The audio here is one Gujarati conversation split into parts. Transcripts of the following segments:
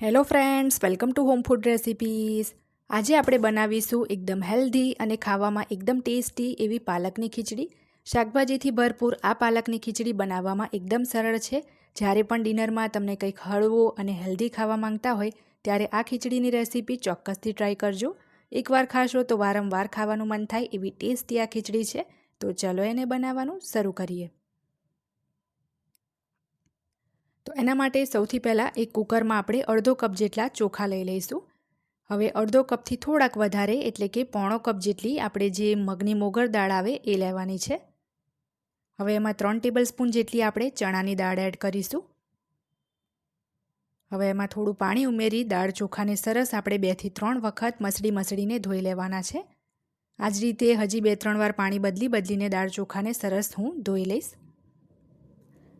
Hello friends welcome to home food recipes આજે આપણે બનાવીશું એકદમ હેલ્ધી અને ખાવામાં એકદમ ટેસ્ટી એવી પાલકની ખીચડી. શાકભાજીથી ભરપૂર આ પાલકની ખીચડી બનાવવામાં એકદમ સરળ છે. જ્યારે પણ ડિનરમાં તમને કંઈક હળવું અને હેલ્ધી ખાવા માંગતા હોય, ત્યારે આ ખીચડીની રેસીપી ચોક્કસથી ટ્રાય કરજો. એકવાર ખાશો તો વારંવાર ખાવાનું મન થાય એવી ટેસ્ટી આ ખીચડી છે. તો ચલો એને બનાવવાનું શરૂ કરીએ તો એના માટે સૌથી પહેલાં એક કુકરમાં આપણે અડધો કપ જેટલા ચોખા લઈ લઈશું. હવે અડધો કપથી થોડાક વધારે એટલે કે પોણો કપ જેટલી આપણે જે મગની મોગર દાળ આવે એ લેવાની છે. હવે એમાં ત્રણ ટેબલ સ્પૂન જેટલી આપણે ચણાની દાળ એડ કરીશું. હવે એમાં થોડું પાણી ઉમેરી દાળ ચોખાને સરસ આપણે બેથી ત્રણ વખત મસળી મસળીને ધોઈ લેવાના છે. આ જ રીતે હજી બે ત્રણ વાર પાણી બદલી બદલીને દાળ ચોખાને સરસ હું ધોઈ લઈશ.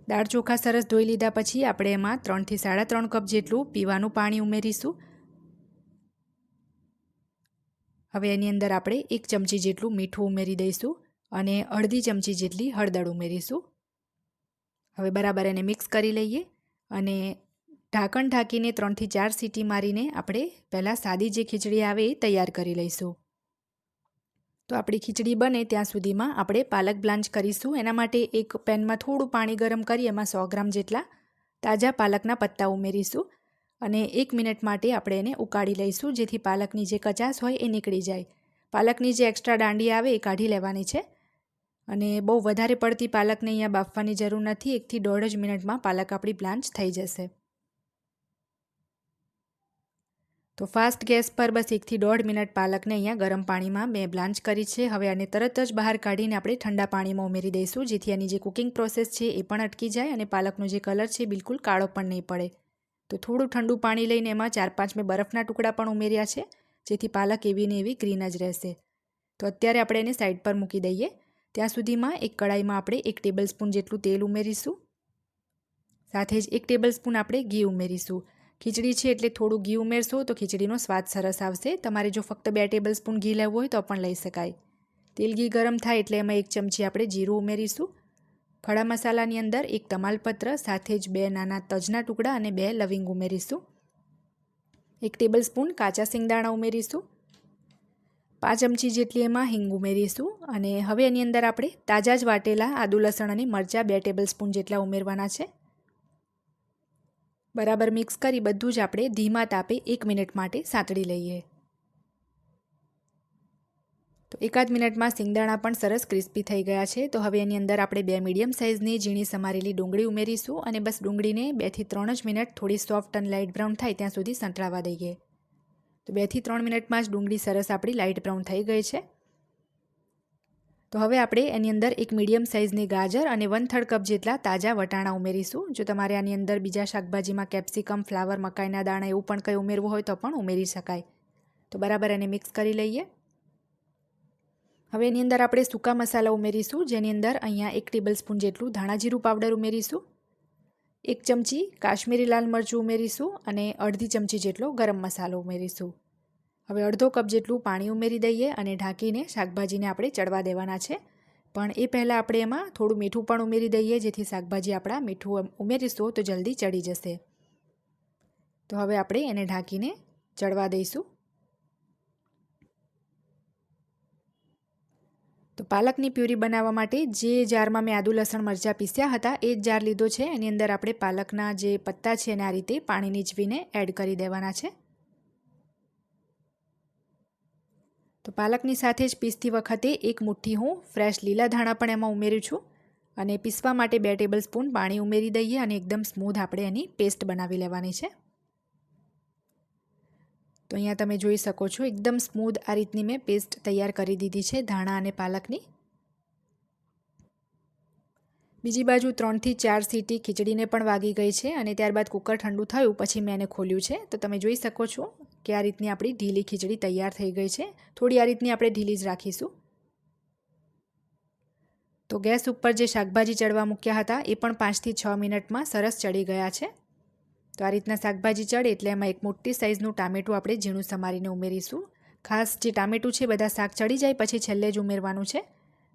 દાળ ચોખા સરસ ધોઈ લીધા પછી આપણે એમાં ત્રણથી સાડા ત્રણ કપ જેટલું પીવાનું પાણી ઉમેરીશું. હવે એની અંદર આપણે એક ચમચી જેટલું મીઠું ઉમેરી દઈશું અને અડધી ચમચી જેટલી હળદર ઉમેરીશું. હવે બરાબર એને મિક્સ કરી લઈએ અને ઢાંકણ ઢાંકીને ત્રણથી ચાર સીટી મારીને આપણે પહેલાં સાદી જે ખીચડી આવે એ તૈયાર કરી લઈશું. તો આપણી ખીચડી બને ત્યાં સુધીમાં આપણે પાલક બ્લાન્ચ કરીશું. એના માટે એક પેનમાં થોડું પાણી ગરમ કરી એમાં સો ગ્રામ જેટલા તાજા પાલકના પત્તા ઉમેરીશું અને એક મિનિટ માટે આપણે એને ઉકાળી લઈશું, જેથી પાલકની જે કચાશ હોય એ નીકળી જાય. પાલકની જે એક્સ્ટ્રા દાંડી આવે એ કાઢી લેવાની છે અને બહુ વધારે પડતી પાલકને અહીંયા બાફવાની જરૂર નથી. એકથી દોઢ જ મિનિટમાં પાલક આપણી બ્લાન્ચ થઈ જશે. તો ફાસ્ટ ગેસ પર બસ એકથી દોઢ મિનિટ પાલકને અહીંયા ગરમ પાણીમાં મેં બ્લાન્ચ કરી છે. હવે આને તરત જ બહાર કાઢીને આપણે ઠંડા પાણીમાં ઉમેરી દઈશું, જેથી આની જે કુકિંગ પ્રોસેસ છે એ પણ અટકી જાય અને પાલકનો જે કલર છે બિલકુલ કાળો પણ નહીં પડે. તો થોડું ઠંડુ પાણી લઈને એમાં ચાર પાંચ મેં બરફના ટુકડા પણ ઉમેર્યા છે, જેથી પાલક એવી ને એવી ગ્રીન જ રહેશે. તો અત્યારે આપણે એને સાઈડ પર મૂકી દઈએ. ત્યાં સુધીમાં એક કડાઈમાં આપણે એક ટેબલ સ્પૂન જેટલું તેલ ઉમેરીશું. સાથે જ એક ટેબલ સ્પૂન આપણે ઘી ઉમેરીશું. ખીચડી છે એટલે થોડું ઘી ઉમેરશો તો ખીચડીનો સ્વાદ સરસ આવશે. તમારે જો ફક્ત બે ટેબલ સ્પૂન ઘી લેવું હોય તો પણ લઈ શકાય. તેલ ઘી ગરમ થાય એટલે એમાં એક ચમચી આપણે જીરું ઉમેરીશું. ખડા મસાલાની અંદર એક તમાલપત્ર, સાથે જ બે નાના તજના ટુકડા અને બે લવિંગ ઉમેરીશું. એક ટેબલ સ્પૂન કાચા સિંગદાણા ઉમેરીશું. પાંચ ચમચી જેટલી એમાં હિંગ ઉમેરીશું અને હવે એની અંદર આપણે તાજા જ વાટેલા આદુ લસણ અને મરચાં બે ટેબલ સ્પૂન જેટલા ઉમેરવાના છે. બરાબર મિક્સ કરી બધું જ આપણે ધીમા તાપે એક મિનિટ માટે સાંતળી લઈએ. તો એકાદ મિનિટમાં સિંગદાણા પણ સરસ ક્રિસ્પી થઈ ગયા છે. તો હવે એની અંદર આપણે બે મીડિયમ સાઇઝની ઝીણી સમારેલી ડુંગળી ઉમેરીશું અને બસ ડુંગળીને બેથી ત્રણ જ મિનિટ થોડી સોફ્ટ અને લાઇટ બ્રાઉન થાય ત્યાં સુધી સંતળાવા દઈએ. તો બેથી ત્રણ મિનિટમાં જ ડુંગળી સરસ આપણી લાઇટ બ્રાઉન થઈ ગઈ છે. તો હવે આપણે એની અંદર એક મીડિયમ સાઇઝની ગાજર અને વન થર્ડ કપ જેટલા તાજા વટાણા ઉમેરીશું. જો તમારે આની અંદર બીજા શાકભાજીમાં કેપ્સિકમ ફ્લાવર મકાઈના દાણા એવું પણ કંઈ ઉમેરવું હોય તો પણ ઉમેરી શકાય. તો બરાબર એને મિક્સ કરી લઈએ. હવે એની અંદર આપણે સૂકા મસાલા ઉમેરીશું, જેની અંદર અહીંયા એક ટેબલ સ્પૂન જેટલું ધાણા જીરું પાવડર ઉમેરીશું. એક ચમચી કાશ્મીરી લાલ મરચું ઉમેરીશું અને અડધી ચમચી જેટલો ગરમ મસાલો ઉમેરીશું. હવે અડધો કપ જેટલું પાણી ઉમેરી દઈએ અને ઢાંકીને શાકભાજીને આપણે ચડવા દેવાના છે. પણ એ પહેલાં આપણે એમાં થોડું મીઠું પણ ઉમેરી દઈએ, જેથી શાકભાજી આપણા મીઠું ઉમેરીશું તો જલ્દી ચડી જશે. તો હવે આપણે એને ઢાંકીને ચડવા દઈશું. તો પાલકની પ્યુરી બનાવવા માટે જે જારમાં મેં આદુ લસણ મરચાં પીસ્યા હતા, એ જ જાર લીધો છે. એની અંદર આપણે પાલકના જે પત્તા છે એને આ રીતે પાણી નીચવીને એડ કરી દેવાના છે. તો પાલકની સાથે જ પીસતી વખતે એક મુઠ્ઠી હું ફ્રેશ લીલા ધાણા પણ એમાં ઉમેરું છું અને પીસવા માટે બે ટેબલ સ્પૂન પાણી ઉમેરી દઈએ અને એકદમ સ્મૂધ આપણે એની પેસ્ટ બનાવી લેવાની છે. તો અહીંયા તમે જોઈ શકો છો એકદમ સ્મૂધ આ રીતની મેં પેસ્ટ તૈયાર કરી દીધી છે ધાણા અને પાલકની. બીજી બાજુ ત્રણથી ચાર સીટી ખીચડીને પણ વાગી ગઈ છે અને ત્યારબાદ કુકર ઠંડુ થયું પછી મેં એને ખોલ્યું છે. તો તમે જોઈ શકો છો કે આ રીતની આપણી ઢીલી ખીચડી તૈયાર થઈ ગઈ છે. થોડી આ રીતની આપણે ઢીલી જ રાખીશું. તો ગેસ ઉપર જે શાકભાજી ચડવા મૂક્યા હતા, એ પણ પાંચથી છ મિનિટમાં સરસ ચડી ગયા છે. તો આ રીતના શાકભાજી ચડે એટલે એમાં એક મોટી સાઇઝનું ટામેટું આપણે ઝીણું સમારીને ઉમેરીશું. ખાસ જે ટામેટું છે, બધા શાક ચડી જાય, પછી છેલ્લે જ ઉમેરવાનું છે.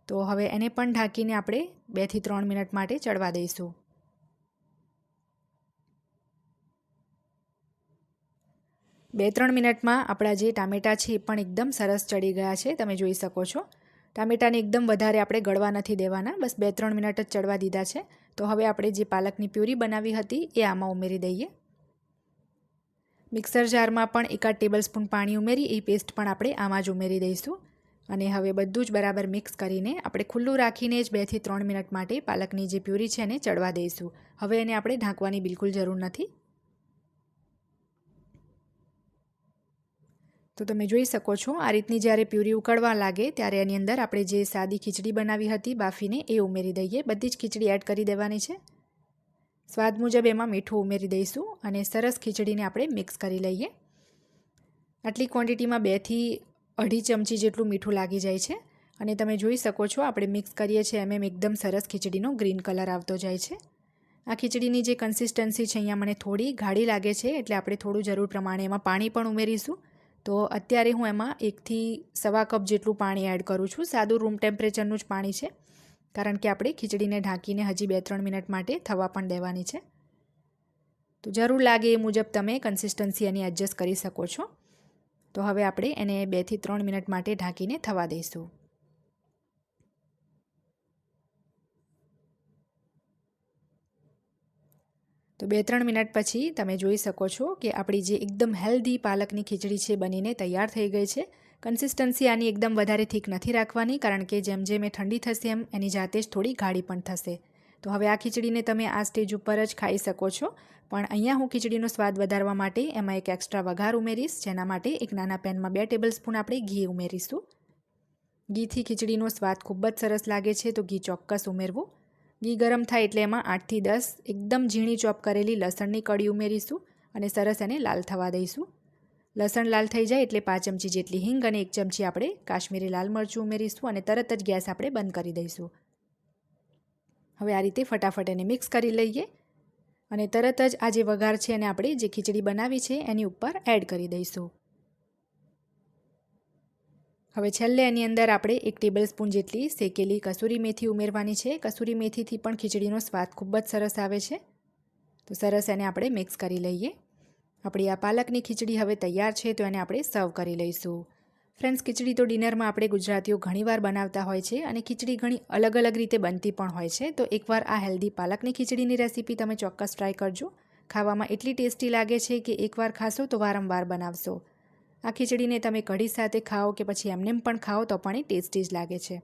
તો હવે એને પણ ઢાંકીને આપણે બેથી ત્રણ મિનિટ માટે ચડવા દઈશું. બે ત્રણ મિનિટમાં આપણા જે ટામેટાં છે એ પણ એકદમ સરસ ચડી ગયા છે, તમે જોઈ શકો છો. ટામેટાને એકદમ વધારે આપણે ગળવા નથી દેવાના, બસ બે ત્રણ મિનિટ જ ચડવા દીધા છે. તો હવે આપણે જે પાલકની પ્યુરી બનાવી હતી એ આમાં ઉમેરી દઈએ. મિક્સર જારમાં પણ એકાદ ટેબલ સ્પૂન પાણી ઉમેરી, એ પેસ્ટ પણ આપણે આમાં જ ઉમેરી દઈશું. અને હવે બધું જ બરાબર મિક્સ કરીને આપણે ખુલ્લું રાખીને જ બેથી ત્રણ મિનિટ માટે પાલકની જે પ્યુરી છે એને ચડવા દઈશું. હવે એને આપણે ઢાંકવાની બિલકુલ જરૂર નથી. તો તમે જોઈ શકો છો, આ રીતની જ્યારે પ્યુરી ઉકળવા લાગે ત્યારે એની અંદર આપણે જે સાદી ખીચડી બનાવી હતી બાફીને એ ઉમેરી દઈએ. બધી જ ખીચડી એડ કરી દેવાની છે. સ્વાદ મુજબ એમાં મીઠું ઉમેરી દઈશું અને સરસ ખીચડીને આપણે મિક્સ કરી લઈએ. આટલી ક્વોન્ટિટીમાં બેથી અઢી ચમચી જેટલું મીઠું લાગી જાય છે અને તમે જોઈ શકો છો આપણે મિક્સ કરીએ છીએ એમ એમ એકદમ સરસ ખીચડીનો ગ્રીન કલર આવતો જાય છે. આ ખીચડીની જે કન્સિસ્ટન્સી છે અહીંયા મને થોડી ગાઢી લાગે છે એટલે આપણે થોડું જરૂર પ્રમાણે એમાં પાણી પણ ઉમેરીશું. તો અત્યારે હું એમાં એકથી સવા કપ જેટલું પાણી એડ કરું છું. સાદું રૂમ ટેમ્પરેચરનું જ પાણી છે. કારણ કે આપણે ખીચડીને ઢાંકીને હજી બે ત્રણ મિનિટ માટે થવા પણ દેવાની છે. તો જરૂર લાગે એ મુજબ તમે કન્સિસ્ટન્સી એની એડજસ્ટ કરી શકો છો. તો હવે આપણે એને બેથી ત્રણ મિનિટ માટે ઢાંકીને થવા દઈશું. તો બે ત્રણ મિનિટ પછી તમે જોઈ શકો છો કે આપણી જે એકદમ હેલ્ધી પાલકની ખીચડી છે બનીને તૈયાર થઈ ગઈ છે. કન્સિસ્ટન્સી આની એકદમ વધારે થીક નથી રાખવાની કારણ કે જેમ જેમ એ ઠંડી થશે એમ એની જાતે જ થોડી ગાઢી પણ થશે. તો હવે આ ખીચડીને તમે આ સ્ટેજ ઉપર જ ખાઈ શકો છો. પણ અહીંયા હું ખીચડીનો સ્વાદ વધારવા માટે એમાં એક એક્સ્ટ્રા વઘાર ઉમેરીશ, જેના માટે એક નાના પેનમાં બે ટેબલ સ્પૂન આપણે ઘી ઉમેરીશું. ઘીથી ખીચડીનો સ્વાદ ખૂબ જ સરસ લાગે છે, તો ઘી ચોક્કસ ઉમેરવું. ઘી ગરમ થાય એટલે એમાં આઠથી દસ એકદમ ઝીણી ચોપ કરેલી લસણની કડી ઉમેરીશું અને સરસ એને લાલ થવા દઈશું. લસણ લાલ થઈ જાય એટલે પાંચ ચમચી જેટલી હિંગ અને એક ચમચી આપણે કાશ્મીરી લાલ મરચું ઉમેરીશું અને તરત જ ગેસ આપણે બંધ કરી દઈશું. હવે આ રીતે ફટાફટ એને મિક્સ કરી લઈએ અને તરત જ આ જે વઘાર છે એને આપણે જે ખીચડી બનાવી છે એની ઉપર એડ કરી દઈશું. હવે છેલ્લે એની અંદર આપણે એક ટેબલ સ્પૂન જેટલી શેકેલી કસૂરી મેથી ઉમેરવાની છે. કસૂરી મેથીથી પણ ખીચડીનો સ્વાદ ખૂબ જ સરસ આવે છે. તો સરસ એને આપણે મિક્સ કરી લઈએ. આપણી આ પાલકની ખીચડી હવે તૈયાર છે તો એને આપણે સર્વ કરી લઈશું. ફ્રેન્ડ્સ, ખીચડી તો ડિનરમાં આપણે ગુજરાતીઓ ઘણીવાર બનાવતા હોય છે અને ખીચડી ઘણી અલગ અલગ રીતે બનતી પણ હોય છે. તો એકવાર આ હેલ્ધી પાલકની ખીચડીની રેસીપી તમે ચોક્કસ ટ્રાય કરજો. ખાવામાં એટલી ટેસ્ટી લાગે છે કે એકવાર ખાશો તો વારંવાર બનાવશો. આ ખીચડીને તમે કઢી સાથે ખાઓ કે પછી એમનેમ પણ ખાઓ તો પણ એ ટેસ્ટી જ લાગે છે.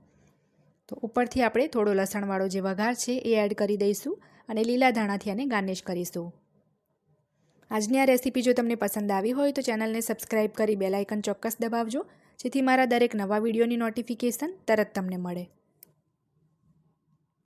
તો ઉપરથી આપણે થોડો લસણવાળો જે વઘાર છે એ એડ કરી દઈશું અને લીલા ધાણાથી આને ગાર્નિશ કરીશું. આજની આ રેસીપી જો તમને પસંદ આવી હોય તો ચેનલને સબસ્ક્રાઇબ કરી બેલાઇકન ચોક્કસ દબાવજો, જેથી મારા દરેક નવા વિડીયોની નોટિફિકેશન તરત તમને મળે.